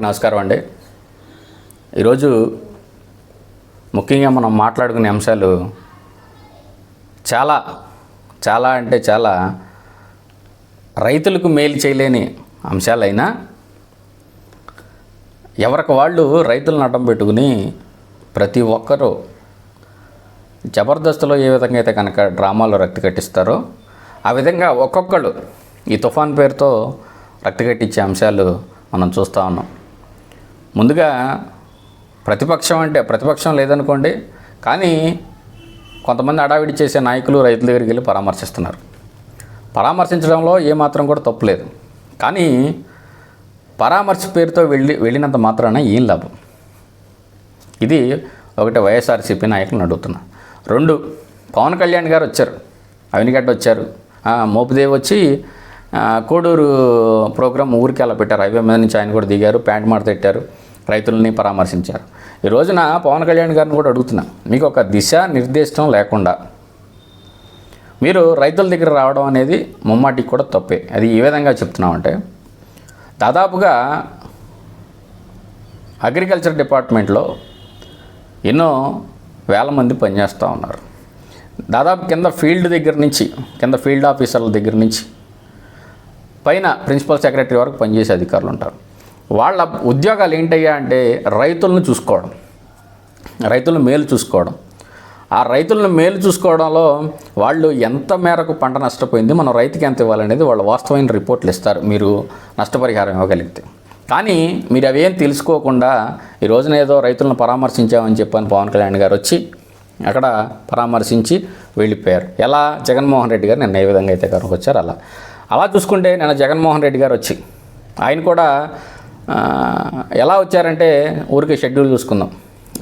నమస్కారం అండి. ఈరోజు ముఖ్యంగా మనం మాట్లాడుకునే అంశాలు చాలా చాలా అంటే చాలా రైతులకు మేలు చేయలేని అంశాలైనా ఎవరికి వాళ్ళు రైతులను అడ్డం పెట్టుకుని ప్రతి ఒక్కరూ జబర్దస్త్లో ఏ విధంగా అయితే కనుక డ్రామాలో రక్తి కట్టిస్తారో ఆ విధంగా ఒక్కొక్కళ్ళు ఈ తుఫాన్ పేరుతో రక్తగట్టించే అంశాలు మనం చూస్తూ ఉన్నాం. ముందుగా ప్రతిపక్షం అంటే ప్రతిపక్షం లేదనుకోండి కానీ కొంతమంది అడావిడి చేసే నాయకులు రైతుల దగ్గరికి వెళ్ళి పరామర్శిస్తున్నారు. పరామర్శించడంలో ఏమాత్రం కూడా తప్పులేదు కానీ పరామర్శ పేరుతో వెళ్ళి వెళ్ళినంత మాత్రాన ఏం లాభం? ఇది ఒకటి వైఎస్ఆర్సీపీ నాయకులను అడుగుతున్నా. రెండు పవన్ కళ్యాణ్ గారు వచ్చారు. అవినిగడ్డ వచ్చారు. ఆ, వచ్చి కోడూరు ప్రోగ్రాం ఊరికి అలా పెట్టారు. హైవే మీద నుంచి ఆయన కూడా దిగారు ప్యాంట్ మాట పెట్టారు రైతులని పరామర్శించారు. ఈ రోజున పవన్ కళ్యాణ్ గారిని కూడా అడుగుతున్నా మీకు ఒక దిశ నిర్దేశం లేకుండా మీరు రైతుల దగ్గర రావడం అనేది ముమ్మాటికి కూడా తప్పే. అది ఏ విధంగా చెప్తున్నామంటే దాదాపుగా అగ్రికల్చర్ డిపార్ట్మెంట్లో ఎన్నో వేల మంది పనిచేస్తూ ఉన్నారు. దాదాపు కింద ఫీల్డ్ దగ్గర నుంచి కింద ఫీల్డ్ ఆఫీసర్ల దగ్గర నుంచి పైన ప్రిన్సిపల్ సెక్రటరీ వరకు పనిచేసే అధికారులు ఉంటారు. వాళ్ళ ఉద్యోగాలు ఏంటయ్యా అంటే రైతులను చూసుకోవడం. రైతులను మేలు చూసుకోవడం. ఆ రైతులను మేలు చూసుకోవడంలో వాళ్ళు ఎంత మేరకు పంట నష్టపోయింది మనం రైతుకి ఎంత ఇవ్వాలనేది వాళ్ళు వాస్తవమైన రిపోర్ట్లు ఇస్తారు. మీరు నష్టపరిహారం ఇవ్వగలిగితే. కానీ మీరు అవేం తెలుసుకోకుండా ఈ రోజున ఏదో రైతులను పరామర్శించామని చెప్పని పవన్ కళ్యాణ్ గారు వచ్చి అక్కడ పరామర్శించి వెళ్ళిపోయారు. ఎలా? జగన్మోహన్ రెడ్డి గారు నిన్న ఏ విధంగా అయితే కనుక వచ్చారు అలా. అలా చూసుకుంటే నిన్న జగన్మోహన్ రెడ్డి గారు వచ్చి ఆయన కూడా ఎలా వచ్చారంటే ఊరికి షెడ్యూల్ చూసుకుందాం.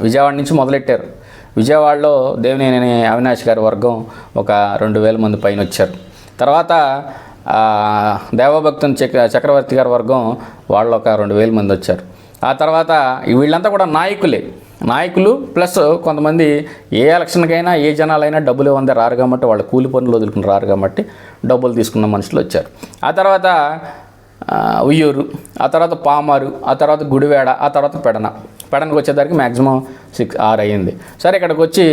విజయవాడ నుంచి మొదలెట్టారు. విజయవాడలో దేవినేని అవినాష్ గారి వర్గం ఒక రెండు వేల మంది పైన వచ్చారు. తర్వాత ఆ, దేవభక్తుని చక్ర చక్రవర్తి గారి వర్గం వాళ్ళు ఒక రెండు వేల మంది వచ్చారు. ఆ తర్వాత వీళ్ళంతా కూడా నాయకులే. నాయకులు ప్లస్ కొంతమంది ఏ ఎలక్షన్కైనా ఏ జనాలైనా డబ్బులు ఇవ్వంది రారు కాబట్టి వాళ్ళు కూలి పనులు వదులుకుని రారు కాబట్టి డబ్బులు తీసుకున్న మనుషులు వచ్చారు. ఆ తర్వాత ఉయ్యూరు ఆ తర్వాత పామారు ఆ తర్వాత గుడివేడ ఆ తర్వాత పెడన. పెడనకు వచ్చేసరికి మ్యాక్సిమం సిక్స్ ఆరు అయ్యింది. సరే ఇక్కడికి వచ్చి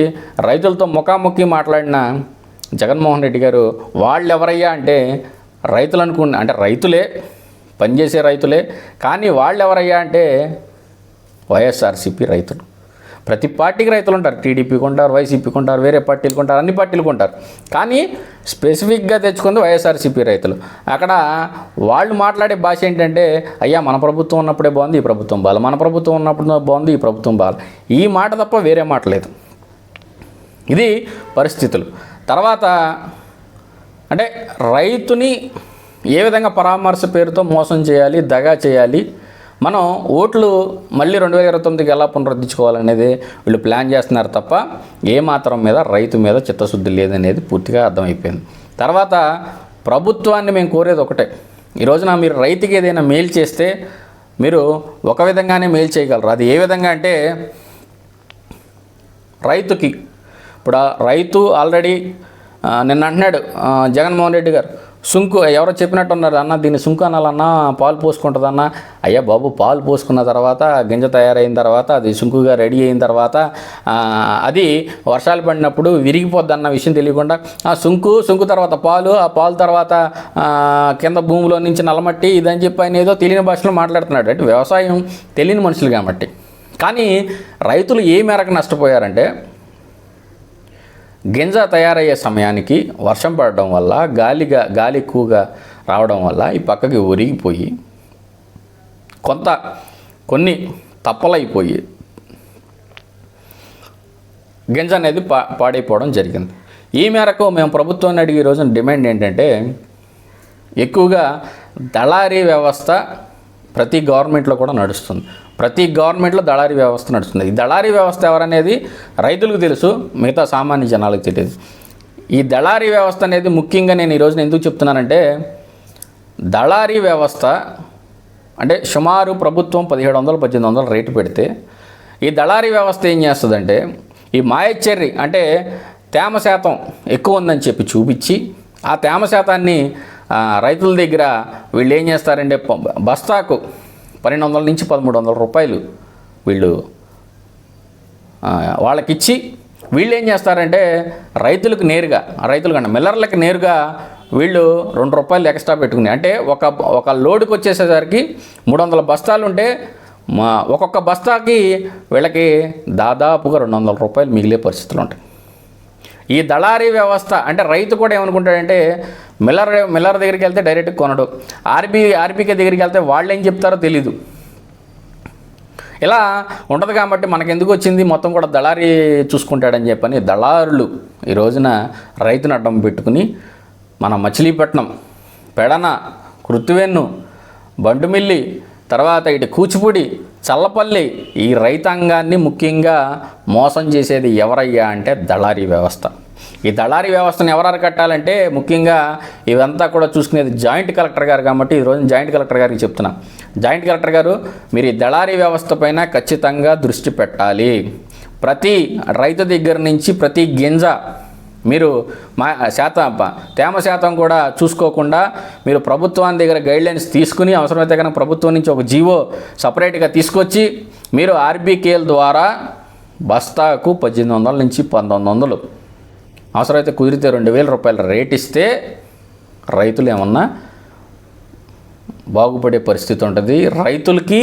రైతులతో ముఖాముఖి మాట్లాడిన జగన్మోహన్ రెడ్డి గారు వాళ్ళు ఎవరయ్యా అంటే రైతులు అనుకున్న అంటే రైతులే పనిచేసే రైతులే కానీ వాళ్ళు ఎవరయ్యా అంటే వైఎస్ఆర్సీపీ రైతులు. ప్రతి పార్టీకి రైతులు ఉంటారు. టీడీపీకి ఉంటారు వైసీపీకి ఉంటారు వేరే పార్టీలకు ఉంటారు అన్ని పార్టీలకు ఉంటారు కానీ స్పెసిఫిక్గా తెచ్చుకుంది వైఎస్ఆర్సీపీ రైతులు. అక్కడ వాళ్ళు మాట్లాడే భాష ఏంటంటే అయ్యా మన ప్రభుత్వం ఉన్నప్పుడే బాగుంది ఈ ప్రభుత్వం బాల మన ప్రభుత్వం ఉన్నప్పుడు బాగుంది ఈ ప్రభుత్వం బాల ఈ మాట తప్ప వేరే మాట లేదు. ఇది పరిస్థితులు. తర్వాత అంటే రైతుని ఏ విధంగా పరామర్శ పేరుతో మోసం చేయాలి దగా చేయాలి మనం ఓట్లు మళ్ళీ రెండు వేల ఇరవై తొమ్మిదికి ఎలా పునరుద్ధరించుకోవాలనేది వీళ్ళు ప్లాన్ చేస్తున్నారు తప్ప ఏ మాత్రం మీద రైతు మీద చిత్తశుద్ధి లేదనేది పూర్తిగా అర్థమైపోయింది. తర్వాత ప్రభుత్వాన్ని మేము కోరేది ఒకటే. ఈ రోజున మీరు రైతుకి ఏదైనా మేలు చేస్తే మీరు ఒక విధంగానే మేలు చేయగలరు. అది ఏ విధంగా అంటే రైతుకి. ఇప్పుడు రైతు ఆల్రెడీ నిన్న అంటున్నాడు జగన్మోహన్ రెడ్డి గారు. సుంకు ఎవరో చెప్పినట్టు ఉన్నారు అన్న దీన్ని సుంకు అనాలన్నా పాలు పోసుకుంటుందన్న. అయ్యా బాబు పాలు పోసుకున్న తర్వాత గింజ తయారైన తర్వాత అది సుంకుగా రెడీ అయిన తర్వాత అది వర్షాలు పడినప్పుడు విరిగిపోద్ది అన్న విషయం తెలియకుండా ఆ సుంకు సుంకు తర్వాత పాలు ఆ పాలు తర్వాత కింద భూమిలో నుంచి నల్లమట్టి ఇదని చెప్పి ఆయన ఏదో తెలియని భాషలో మాట్లాడుతున్నాడు. అంటే వ్యవసాయం తెలియని మనుషులు కాబట్టి. కానీ రైతులు ఏ మేరకు నష్టపోయారంటే గింజ తయారయ్యే సమయానికి వర్షం పడడం వల్ల గాలిగా గాలి ఎక్కువగా రావడం వల్ల ఈ పక్కకి ఒరిగిపోయి కొంత కొన్ని తప్పలైపోయి గింజ అనేది పా పాడైపోవడం జరిగింది. ఈ మేరకు మేము ప్రభుత్వాన్ని అడిగే రోజున డిమాండ్ ఏంటంటే ఎక్కువగా దళారీ వ్యవస్థ ప్రతి గవర్నమెంట్లో కూడా నడుస్తుంది. ప్రతి గవర్నమెంట్లో దళారీ వ్యవస్థ నడుస్తుంది. ఈ దళారీ వ్యవస్థ ఎవరనేది రైతులకు తెలుసు మిగతా సామాన్య జనాలకు తెలియదు. ఈ దళారీ వ్యవస్థ అనేది ముఖ్యంగా నేను ఈ రోజున ఎందుకు చెప్తున్నానంటే దళారీ వ్యవస్థ అంటే సుమారు ప్రభుత్వం పదిహేడు వందలు పద్దెనిమిది వందలు రేటు పెడితే ఈ దళారీ వ్యవస్థ ఏం చేస్తుందంటే ఈ మాయచ్చర్రి అంటే తేమ శాతం ఎక్కువ ఉందని చెప్పి చూపించి ఆ తేమ శాతాన్ని రైతుల దగ్గర వీళ్ళు ఏం చేస్తారంటే బస్తాకు పన్నెండు వందల నుంచి పదమూడు వందల రూపాయలు వీళ్ళు వాళ్ళకిచ్చి వీళ్ళు ఏం చేస్తారంటే రైతులకు నేరుగా రైతులు కన్నా మిల్లర్లకు నేరుగా వీళ్ళు రెండు రూపాయలు ఎక్స్ట్రా పెట్టుకుని అంటే ఒక ఒక లోడుకి వచ్చేసేసరికి మూడు వందల బస్తాలు ఉంటే మా ఒక్కొక్క బస్తాకి వీళ్ళకి దాదాపుగా రెండు వందల రూపాయలు మిగిలే పరిస్థితులు ఉంటాయి. ఈ దళారీ వ్యవస్థ అంటే రైతు కూడా ఏమనుకుంటాడంటే మిల్లర్ మిల్లర్ దగ్గరికి వెళ్తే డైరెక్ట్ కొనడు. ఆర్బీ ఆర్బీకే దగ్గరికి వెళ్తే వాళ్ళు ఏం చెప్తారో తెలీదు. ఇలా ఉంటుంది కాబట్టి మనకెందుకు వచ్చింది? మొత్తం కూడా దళారీ చూసుకుంటాడని చెప్పని దళారులు ఈ రోజున రైతును అడ్డం పెట్టుకుని మన మచిలీపట్నం పెడన కృత్తివెన్ను బండుమిల్లి తర్వాత ఇటు కూచిపూడి చల్లపల్లి ఈ రైతాంగాన్ని ముఖ్యంగా మోసం చేసేది ఎవరయ్యా అంటే దళారీ వ్యవస్థ. ఈ దళారీ వ్యవస్థను ఎవరు అరికట్టాలంటే ముఖ్యంగా ఇవంతా కూడా చూసుకునేది జాయింట్ కలెక్టర్ గారు కాబట్టి ఈరోజు జాయింట్ కలెక్టర్ గారికి చెప్తున్నా. జాయింట్ కలెక్టర్ గారు మీరు ఈ దళారీ వ్యవస్థ పైన ఖచ్చితంగా దృష్టి పెట్టాలి. ప్రతి రైతు దగ్గర నుంచి ప్రతి గింజ మీరు మా శాతం తేమ శాతం కూడా చూసుకోకుండా మీరు ప్రభుత్వాన్ని దగ్గర గైడ్లైన్స్ తీసుకుని అవసరమైతే కనుక ప్రభుత్వం నుంచి ఒక జీవో సపరేట్గా తీసుకొచ్చి మీరు ఆర్బీకేల ద్వారా బస్తాకు పద్దెనిమిది వందల నుంచి పంతొమ్మిది వందలు అవసరమైతే కుదిరితే రెండు వేల రూపాయల రేట్ ఇస్తే రైతులు ఏమన్నా బాగుపడే పరిస్థితి ఉంటుంది. రైతులకి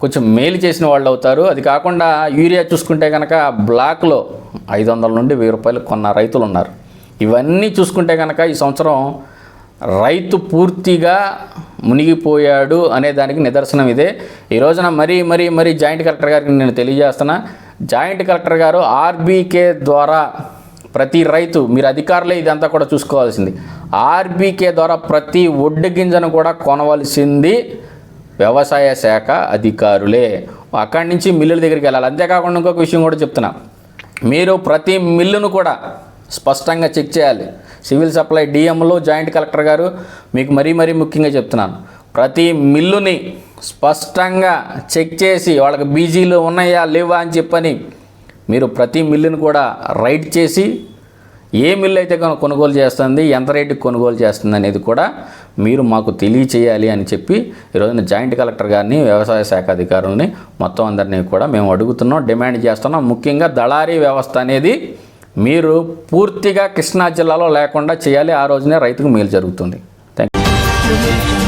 కొంచెం మేలు చేసిన వాళ్ళు అవుతారు. అది కాకుండా యూరియా చూసుకుంటే కనుక బ్లాక్లో ఐదు వందల నుండి వెయ్యి రూపాయలు కొన్న రైతులు ఉన్నారు. ఇవన్నీ చూసుకుంటే కనుక ఈ సంవత్సరం రైతు పూర్తిగా మునిగిపోయాడు అనే దానికి నిదర్శనం ఇదే. ఈ రోజున మరీ మరీ మరీ జాయింట్ కలెక్టర్ గారికి నేను తెలియజేస్తున్నా. జాయింట్ కలెక్టర్ గారు ఆర్బీకే ద్వారా ప్రతి రైతు మీరు అధికారులే ఇదంతా కూడా చూసుకోవాల్సింది. ఆర్బీకే ద్వారా ప్రతి ఒడ్డు గింజను కూడా కొనవలసింది వ్యవసాయ శాఖ అధికారులే. అక్కడి నుంచి మిల్లుల దగ్గరికి వెళ్ళాలి. అంతేకాకుండా ఇంకొక విషయం కూడా చెప్తున్నా. మీరు ప్రతి మిల్లును కూడా స్పష్టంగా చెక్ చేయాలి. సివిల్ సప్లై డిఎంలో జాయింట్ కలెక్టర్ గారు మీకు మరీ మరీ ముఖ్యంగా చెప్తున్నాను. ప్రతి మిల్లుని స్పష్టంగా చెక్ చేసి వాళ్ళకి బీజీలు ఉన్నాయా లేవా అని చెప్పని మీరు ప్రతి మిల్లును కూడా రైడ్ చేసి ఏ మిల్లు అయితే కనుక కొనుగోలు చేస్తుంది ఎంత రేటుకి కొనుగోలు చేస్తుంది అనేది కూడా మీరు మాకు తెలియచేయాలి అని చెప్పి ఈరోజున జాయింట్ కలెక్టర్ గారిని వ్యవసాయ శాఖ అధికారులని మొత్తం అందరినీ కూడా మేము అడుగుతున్నాం డిమాండ్ చేస్తున్నాం. ముఖ్యంగా దళారీ వ్యవస్థ అనేది మీరు పూర్తిగా కృష్ణా జిల్లాలో లేకుండా చేయాలి. ఆ రోజునే రైతుకు మేలు జరుగుతుంది. Thank you